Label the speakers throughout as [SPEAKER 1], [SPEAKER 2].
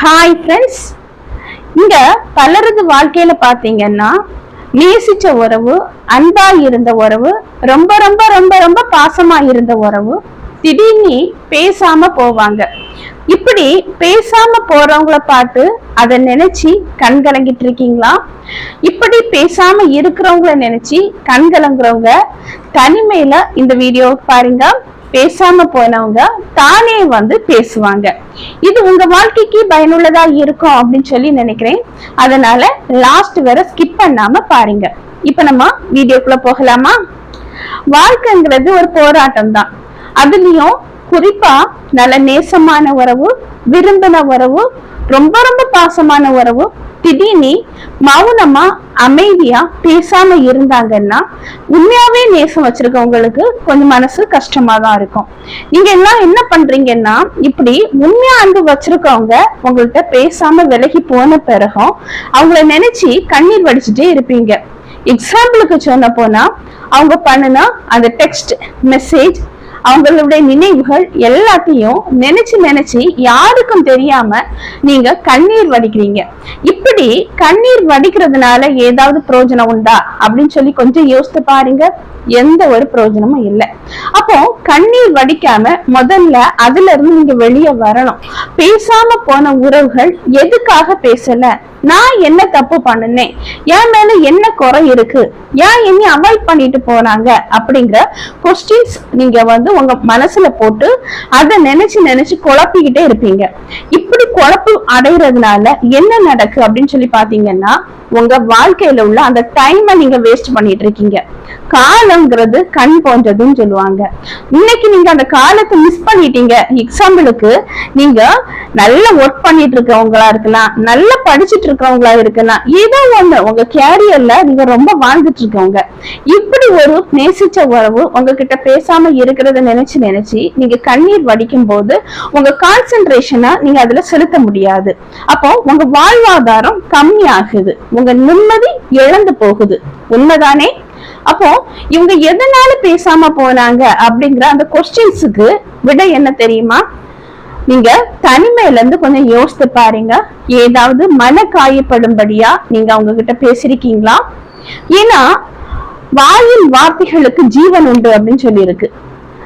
[SPEAKER 1] Hi friends இங்க பலரது வாழ்க்கையில பாத்தீங்கன்னா நேசிச்ச உறவு அன்பா இருந்த உறவு ரொம்ப ரொம்ப ரொம்ப ரொம்ப பாசமா இருந்த உறவு திடீர்னு பேசாம போவாங்க. இப்படி பேசாம போறவங்கள பார்த்து அதை நினைச்சு கண் கலங்கிட்டு இருக்கீங்களா? இப்படி பேசாம இருக்கிறவங்கள நினைச்சு கண் கலங்குறவங்க தனிமையில இந்த வீடியோ பாருங்க. பேசாம போனவங்க தானே வந்து பேசுவாங்க. இது உங்க வாழ்க்கைக்கு பயனுள்ளதா இருக்கும் அப்படின்னு சொல்லி நினைக்கிறேன். அதனால லாஸ்ட் வரை ஸ்கிப் பண்ணாம பாருங்க. இப்ப நம்ம வீடியோக்குள்ள போகலாமா? வாழ்க்கைங்கிறது ஒரு போராட்டம் தான் அதுலயும் குறிப்பா நல்ல நேசமான உறவு விரும்பின உறவு ரொம்ப ரொம்ப பாசமான உறவு திடீர்னு மௌனமா அமைதியா பேசாம இருந்தாங்கன்னா உண்மையாவே நேசம் வச்சிருக்கவங்களுக்கு கொஞ்சம் மனசு கஷ்டமா தான் இருக்கும். நீங்க எல்லாம் என்ன பண்றீங்கன்னா இப்படி உண்மையா அன்பு வச்சிருக்கவங்க உங்கள்கிட்ட பேசாம விலகி போன பிறகும் அவங்கள நினைச்சு கண்ணீர் வடிச்சுட்டே இருப்பீங்க. எக்ஸாம்பிளுக்கு சொன்ன போனா அவங்க பண்ணுனா அந்த டெக்ஸ்ட் மெசேஜ் அவங்களுடைய நினைவுகள் எல்லாத்தையும் நினைச்சு நினைச்சு யாருக்கும் தெரியாம நீங்க கண்ணீர் வடிக்கிறீங்க. இப்படி கண்ணீர் வடிக்கிறதுனால ஏதாவது பிரயோஜனம் உண்டா அப்படின்னு சொல்லி கொஞ்சம் யோசித்து பாருங்க. எந்த ஒரு பிரயோஜனமும் இல்லை. அப்போ கண்ணீர் வடிக்காம முதல்ல அதுல இருந்து நீங்க வெளியே வரணும். பேசாம போன உறவுகள் எதுக்காக பேசல? நான் என்ன தப்பு பண்ணுனேன்? என் மேல என்ன குறை இருக்கு? ஏன் என்ன அவாய்ட் பண்ணிட்டு போனாங்க? அப்படிங்கிற கொஸ்டின்ஸ் நீங்க வந்து உங்க மனசுல போட்டு அதை நினைச்சு நினைச்சு குழப்பிக்கிட்டே இருப்பீங்க. இப்படி குழப்பு அடைகிறதுனால என்ன நடக்கு அப்படின்னு சொல்லி பாத்தீங்கன்னா உங்க வாழ்க்கையில உள்ள அந்த டைமை நீங்க வேஸ்ட் பண்ணிட்டு இருக்கீங்க காலங்கிறது கண் போன்றதுன்னு சொல்லுவாங்க. இன்னைக்கு நீங்க அந்த காலத்தை மிஸ் பண்ணிட்டீங்க. எக்ஸாம்பிளுக்கு நீங்க நல்ல ஒர்க் பண்ணிட்டு இருக்கவங்களா இருக்கலாம் நல்லா படிச்சுட்டு இருக்கவங்களா இருக்கலாம் ஏதோ ஒண்ணு உங்க கேரியர்ல நீங்க ரொம்ப வாழ்ந்துட்டு இருக்கவங்க இப்படி ஒரு நேசிச்ச உறவு உங்ககிட்ட பேசாம இருக்கிறத நினைச்சு நினைச்சு நீங்க கண்ணீர் வடிக்கும் போது உங்க கான்சென்ட்ரேஷனை நீங்க அதுல செலுத்த முடியாது. அப்போ உங்க வாழ்வாதாரம் கம்மி ஆகுது உங்க நிம்மதி இழந்து போகுது. உண்மைதானே? அப்போ இவங்க எதனால பேசாம போனாங்க அப்படிங்கிற அந்த கொஸ்டின்ஸுக்கு விட என்ன தெரியுமா? நீங்க தனிமையில இருந்து கொஞ்சம் யோசித்து பாருங்க. ஏதாவது மன காயப்படும்படியா நீங்க அவங்க கிட்ட பேசிருக்கீங்களா ஏன்னா வாயின் வார்த்தைகளுக்கு ஜீவன் உண்டு அப்படின்னு சொல்லி இருக்கு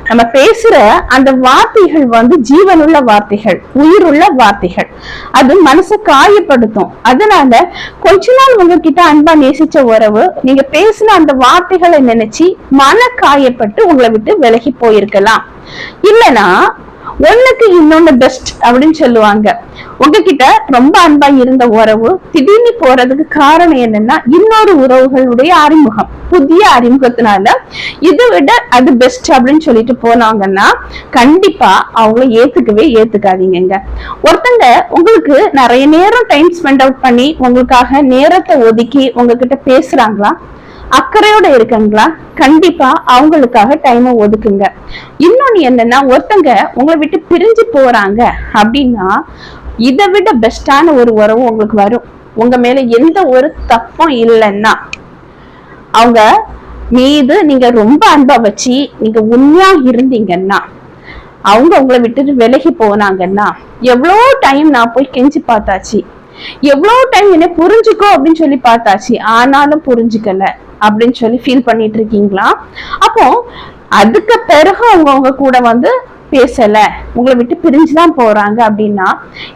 [SPEAKER 1] நம்ம பேசுற அந்த வார்த்தைகள் வந்து ஜீவனுள்ள வார்த்தைகள் உயிருள்ள வார்த்தைகள். அது மனசை காயப்படுத்தும் அதனால கொஞ்ச நாள் உங்ககிட்ட அன்பா நேசிச்ச உறவு நீங்க பேசின அந்த வார்த்தைகளை நினைச்சு மன காயப்பட்டு உங்களை விட்டு விலகி போயிருக்கலாம். இல்லனா ஒண்ணுக்கு இன்னொன்னு பெஸ்ட் அப்படின்னு சொல்லுவாங்க. உங்ககிட்ட ரொம்ப அன்பா இருந்த உறவு திடீர்னு போறதுக்கு காரணம் என்னன்னா இன்னொரு உறவுகளுடைய அறிமுகம் புதிய அறிமுகத்தினால. இதை விட அது பெஸ்ட் அப்படின்னு சொல்லிட்டு போனாங்கன்னா கண்டிப்பா அவங்கள ஏத்துக்கவே ஏத்துக்காதீங்க ஒருத்தங்க உங்களுக்கு நிறைய நேரம் டைம் ஸ்பெண்ட் அவுட் பண்ணி உங்களுக்காக நேரத்தை ஒதுக்கி உங்ககிட்ட பேசுறாங்களா? அக்கறையோட இருக்காங்களா? கண்டிப்பா அவங்களுக்காக டைமை ஒதுக்குங்க. இன்னொன்னு என்னன்னா ஒருத்தங்க உங்களை விட்டு பிரிஞ்சு போறாங்க அப்படின்னா இதை விட பெஸ்டான ஒரு உறவு உங்களுக்கு வரும். உங்க மேல எந்த ஒரு தப்பும் இல்லைன்னா அவங்க மீது நீங்க ரொம்ப அன்பா வச்சு நீங்க உண்மையா இருந்தீங்கன்னா அவங்க உங்களை விட்டுட்டு விலகி போனாங்கன்னா எவ்வளோ டைம் நான் போய் கெஞ்சி பார்த்தாச்சு. எவ்வளோ டைம் என்ன புரிஞ்சுக்கோ அப்படின்னு சொல்லி பார்த்தாச்சு. ஆனாலும் புரிஞ்சுக்கல அப்படின்னு சொல்லி ஃபீல் பண்ணிட்டு இருக்கீங்களா? அப்போ அதுக்கு பிறகு அவங்க கூட வந்து பேசல. உங்களை விட்டு பிரிஞ்சுதான் போறாங்க அப்படின்னா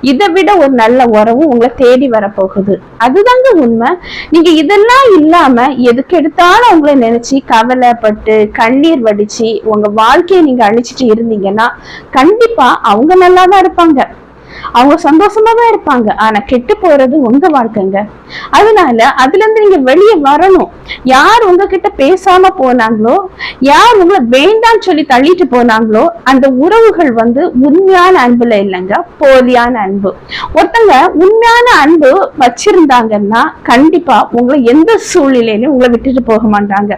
[SPEAKER 1] இதை விட ஒரு நல்ல உறவு உங்களை தேடி வரப்போகுது. அதுதாங்க உண்மை. நீங்க இதெல்லாம் இல்லாம எதுக்கு எடுத்தாலும் உங்களை நினைச்சு கவலைப்பட்டு கண்ணீர் வடிச்சு உங்க வாழ்க்கையை நீங்க அழிச்சிட்டு இருந்தீங்கன்னா கண்டிப்பா அவங்க நல்லா தான் இருப்பாங்க. அவங்க சந்தோஷமாவே இருப்பாங்க. ஆனா கெட்டு போறது உங்க வாழ்க்கைங்க. அதனால அதுல இருந்து நீங்க வெளியே வரணும். யார் உங்ககிட்ட பேசாம போனாங்களோ யார் உங்களை வேண்டாம்னு சொல்லி தள்ளிட்டு போனாங்களோ அந்த உறவுகள் வந்து உண்மையான அன்புல இல்லைங்க போலியான அன்பு. ஒருத்தங்க உண்மையான அன்பு வச்சிருந்தாங்கன்னா கண்டிப்பா உங்களை எந்த சூழ்நிலையிலும் உங்களை விட்டுட்டு போக மாட்டாங்க.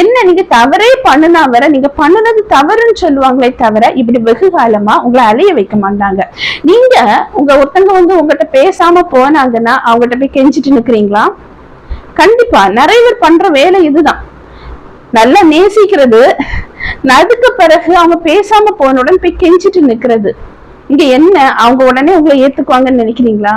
[SPEAKER 1] என்ன நீங்க தவறே பண்ணுனா வர நீங்க பண்ணுனது தவறுன்னு சொல்லுவாங்களே தவிர இப்படி வெகு காலமா உங்களை அலைய வைக்க மாட்டாங்க. நீங்க உங்க ஒருத்தங்க வந்து உங்ககிட்ட பேசாம போனாங்கன்னா அவங்ககிட்ட போய் கெஞ்சிட்டு நிக்கிறீங்களா? கண்டிப்பா. நிறைய பேர் பண்ற வேலை இதுதான். நல்லா நேசிக்கிறது அதுக்கு பிறகு அவங்க பேசாம போன உடனே போய் கெஞ்சிட்டு நிக்கிறது. இங்க என்ன? அவங்க உடனே உங்களை ஏத்துக்குவாங்கன்னு நினைக்கிறீங்களா?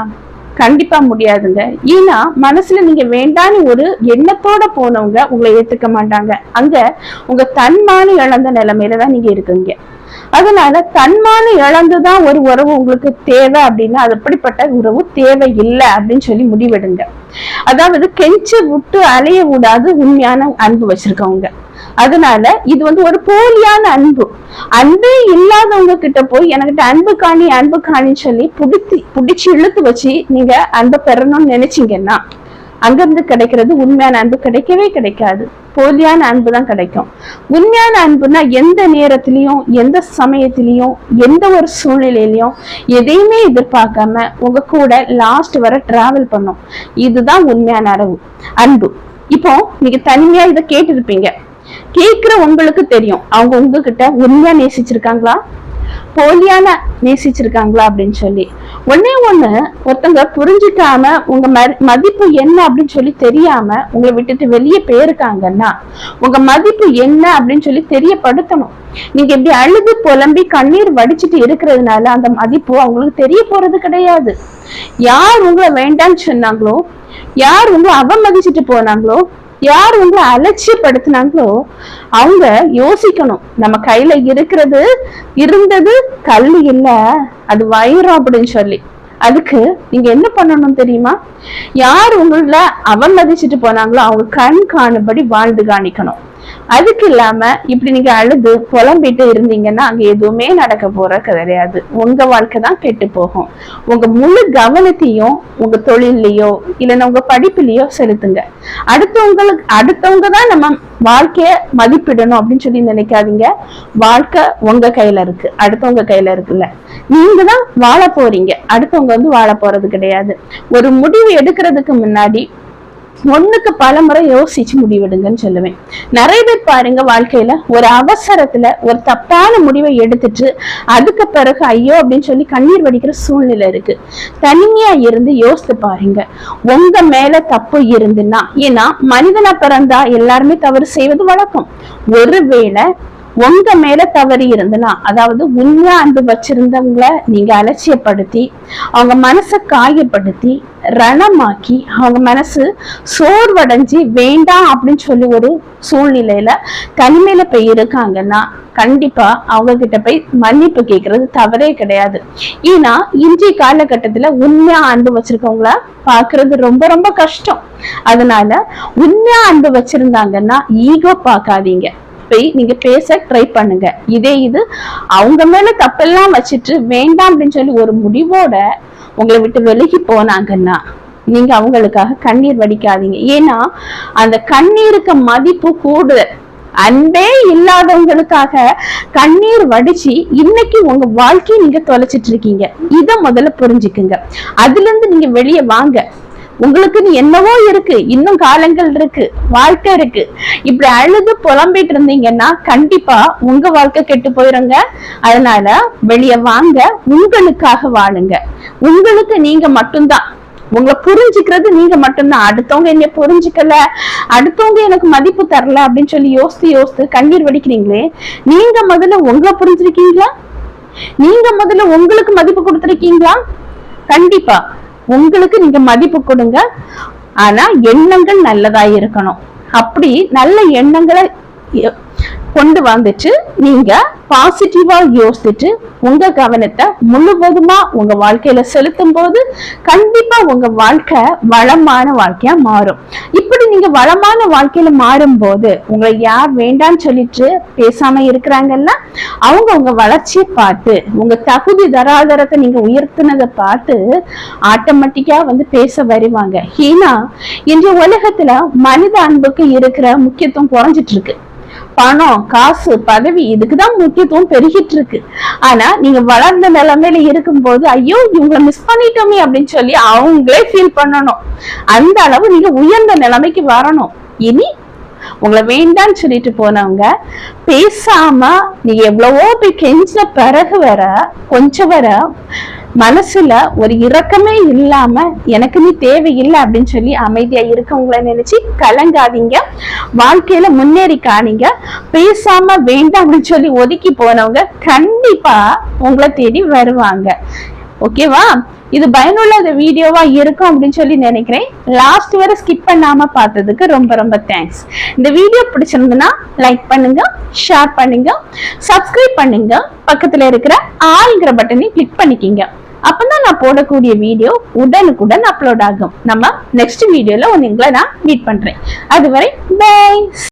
[SPEAKER 1] கண்டிப்பா முடியாதுங்க. ஏன்னா மனசுல நீங்க வேண்டான்னு ஒரு எண்ணத்தோட போனவங்க உங்களை ஏத்துக்க மாட்டாங்க. அங்க உங்க தன்மானு இழந்த நிலைமையில தான் நீங்க இருக்கீங்க. அதனால தன்மான இழந்துதான் ஒரு உறவு உங்களுக்கு தேவை அப்படின்னா அது அப்படிப்பட்ட உறவு? தேவை இல்லை அப்படின்னு சொல்லி முடிவெடுங்க. அதாவது கெஞ்சி விட்டு அலைய விடாது உண்மையான அன்பு வச்சிருக்கவங்க. அதனால இது வந்து ஒரு போலியான அன்பு. அன்பே இல்லாதவங்க கிட்ட போய் எனக்கிட்ட அன்பு காணி அன்பு காணின்னு சொல்லி புடித்து புடிச்சு இழுத்து வச்சு நீங்க அன்பை பெறணும்னு நினைச்சீங்கன்னா அங்கிருந்து கிடைக்கிறது உண்மையான அன்பு கிடைக்கவே கிடைக்காது. போலியான அன்பு தான் கிடைக்கும். உண்மையான அன்புனா எந்த நேரத்திலையும் எந்த சமயத்திலையும் எந்த ஒரு சூழ்நிலையிலையும் எதையுமே எதிர்பார்க்காம உங்க கூட லாஸ்ட் வர டிராவல் பண்ணும் இதுதான் உண்மையான அளவு. அன்பு. இப்போ நீங்க தனிமையா இதை கேட்டிருப்பீங்க. கேட்கிற உங்களுக்கு தெரியும். அவங்க உங்ககிட்ட உண்மையா நேசிச்சிருக்காங்களா? போலியான நேசிச்சிருக்காங்களா அப்படின்னு சொல்லி. ஒன்னே ஒண்ணு ஒருத்தங்க புரிஞ்சுக்காம உங்க மதிப்பு என்ன அப்படின்னு சொல்லி தெரியாம உங்களை விட்டுட்டு வெளியே போயிருக்காங்கன்னா உங்க மதிப்பு என்ன அப்படின்னு சொல்லி தெரியப்படுத்தணும். நீங்க இப்படி அழுது புலம்பி கண்ணீர் வடிச்சிட்டு இருக்கிறதுனால அந்த மதிப்பு அவங்களுக்கு தெரிய போறது கிடையாது. யார் உங்களை வேண்டாம்னு சொன்னாங்களோ யார் உங்களை அவமதிச்சுட்டு போனாங்களோ யார் உங்களை அலட்சியப்படுத்தினாங்களோ அவங்க யோசிக்கணும். நம்ம கையில இருக்கிறது இருந்தது கல் இல்ல அது வைரம் அப்படின்னு சொல்லி. அதுக்கு நீங்க என்ன பண்ணணும் தெரியுமா? யார் உங்கள அவமதிச்சுட்டு போனாங்களோ அவங்க கண் காணும்படி வாழ்ந்து காணிக்கணும். அதுக்கு இல்லாம இப்படி நீங்க அழுது புலம்பிட்டு இருந்தீங்கன்னா அங்க எதுவுமே நடக்க போற கிடையாது. உங்க வாழ்க்கை தான் கெட்டு போகும். உங்க முழு கவனத்தையும் உங்க தொழிலையோ இல்லைன்னா உங்க படிப்புலயோ செலுத்துங்க. அடுத்தவங்களுக்கு அடுத்தவங்க தான் நம்ம வாழ்க்கைய மதிப்பிடணும் அப்படின்னு சொல்லி நினைக்காதீங்க. வாழ்க்கை உங்க கையில இருக்கு. அடுத்தவங்க கையில இருக்குல்ல. நீங்க தான் வாழ போறீங்க. அடுத்தவங்க வந்து வாழ போறது கிடையாது. ஒரு முடிவு எடுக்கிறதுக்கு முன்னாடி ஒண்ணுக்கு பல முறை யோசிச்சு முடிவெடுங்கன்னு சொல்லுவேன். நிறைய பேர் பாருங்க வாழ்க்கையில ஒரு அவசரத்துல ஒரு தப்பான முடிவை எடுத்துட்டு அதுக்கு பிறகு ஐயோ அப்படின்னு சொல்லி கண்ணீர் வடிக்கிற சூழ்நிலை இருக்கு. தனிமையா இருந்து யோசித்து பாருங்க. உங்க மேல தப்பு இருந்துன்னா ஏன்னா மனிதனா பிறந்தா எல்லாருமே தவறு செய்வது வழக்கம். ஒருவேளை உங்க மேல தவறு இருந்தனா அதாவது உண்மையா அன்பு வச்சிருந்தவங்கள நீங்க அலட்சியப்படுத்தி அவங்க மனசை காயப்படுத்தி ரணமாக்கி அவங்க மனசு சோர்வடைஞ்சு வேண்டாம் அப்படின்னு சொல்லி ஒரு சூழ்நிலையில தனிமையில போய் இருக்காங்கன்னா கண்டிப்பா அவங்க கிட்ட போய் மன்னிப்பு கேட்கறது தவறே கிடையாது. ஏன்னா இன்றைய காலகட்டத்துல உண்மையா அன்பு வச்சிருக்கவங்கள பாக்குறது ரொம்ப ரொம்ப கஷ்டம். அதனால உண்மையா அன்பு வச்சிருந்தாங்கன்னா ஈகோ பார்க்காதீங்க. போய் நீங்க பேச ட்ரை பண்ணுங்க. இதே இது அவங்க மேல தப்பெல்லாம் வச்சுட்டு வேண்டாம் அப்படின்னு சொல்லி ஒரு முடிவோட உங்களை விட்டு விலகி போனாங்கன்னா நீங்க அவங்களுக்காக கண்ணீர் வடிக்காதீங்க. ஏன்னா அந்த கண்ணீருக்கு மதிப்பு கூடுதல் அன்பே இல்லாதவங்களுக்காக கண்ணீர் வடிச்சு இன்னைக்கு உங்க வாழ்க்கையை நீங்க தொலைச்சிட்டு இருக்கீங்க. இத முதல்ல புரிஞ்சுக்குங்க. அதுல இருந்து நீங்க வெளியே வாங்க. உங்களுக்குன்னு என்னவோ இருக்கு இன்னும் காலங்கள் இருக்கு வாழ்க்கை இருக்கு. இப்படி அழுது புலம்பிட்டு இருந்தீங்கன்னா கண்டிப்பா உங்க வாழ்க்கை கெட்டு போயிருங்க. அதனால வெளிய வாங்க உங்களுக்காக வாழுங்க. உங்களுக்கு நீங்க மட்டும்தான். உங்களை புரிஞ்சுக்கிறது நீங்க மட்டும்தான். அடுத்தவங்க என்ன புரிஞ்சுக்கல. அடுத்தவங்க எனக்கு மதிப்பு தரல அப்படின்னு சொல்லி யோசித்து யோசித்து கண்ணீர் வடிக்கிறீங்களே நீங்க முதல்ல உங்களை புரிஞ்சிருக்கீங்களா? நீங்க முதல்ல உங்களுக்கு மதிப்பு கொடுத்துருக்கீங்களா? கண்டிப்பா. உங்களுக்கு நீங்க மதிப்பு கொடுங்க. ஆனா எண்ணங்கள் நல்லதா இருக்கணும். அப்படி நல்ல எண்ணங்களை கொண்டு வந்துட்டு நீங்க பாசிட்டிவா யோசிச்சுட்டு உங்க கவனத்தை முழுவதுமா உங்க வாழ்க்கையில செலுத்தும் போது கண்டிப்பா உங்க வாழ்க்கை வளமான வாழ்க்கையா மாறும். இப்படி நீங்க வளமான வாழ்க்கையில மாறும் போது உங்களை யார் வேண்டாம்னு சொல்லிட்டு பேசாம இருக்கிறாங்கல்ல அவங்க உங்க வளர்ச்சியை பார்த்து உங்க தகுதி தராதரத்தை நீங்க உயர்த்தினதை பார்த்து ஆட்டோமேட்டிக்கா வந்து பேச வருவாங்க. ஏன்னா இன்றைய உலகத்துல மனித அன்புக்கு இருக்கிற முக்கியத்துவம் குறைஞ்சிட்டு இருக்கு. பணம் காசு பதவி இதுக்குதான் முக்கியத்துவம் பெருகிட்டு இருக்கு. ஆனா நீங்க வளர்ந்த நிலைமையில இருக்கும்போது ஐயோ இவங்களை மிஸ் பண்ணிட்டோமே அப்படின்னு சொல்லி அவங்களே ஃபீல் பண்ணணும். அந்த அளவு நீங்க உயர்ந்த நிலைமைக்கு வரணும். இனி உங்களை வேண்டாம்னு சொல்லிட்டு போனவங்க பேசாம நீங்க எவ்வளவோ போய் கெஞ்சின பிறகு வர கொஞ்சம் வர மனசுல ஒரு இரக்கமே இல்லாம எனக்கு நீ தேவையில்லை அப்படின்னு சொல்லி அமைதியா இருக்கவங்கள நினைச்சு கலங்காதீங்க. வாழ்க்கையில முன்னேறி காணீங்க. பேசாம வேண்டாம் அப்படின்னு சொல்லி ஒதுக்கி போனவங்க கண்டிப்பா உங்களை தேடி வருவாங்க. ஓகேவா இது பயனுள்ள வீடியோவா இருக்கும் அப்படின்னு சொல்லி நினைக்கிறேன். லாஸ்ட் வரை ஸ்கிப் பண்ணாம பார்த்ததுக்கு ரொம்ப ரொம்ப தேங்க்ஸ் இந்த வீடியோ பிடிச்சிருந்ததுன்னா லைக் பண்ணுங்க ஷேர் பண்ணுங்க சப்ஸ்கிரைப் பண்ணுங்க. பக்கத்துல இருக்கிற ஆள்ங்கிற பட்டனையும் கிளிக் பண்ணிக்கிங்க. அப்பதான் நான் போடக்கூடிய வீடியோ உடனுக்குடன் அப்லோட் ஆகும். நம்ம நெக்ஸ்ட் வீடியோல உங்களை நான் மீட் பண்றேன். அதுவரை பை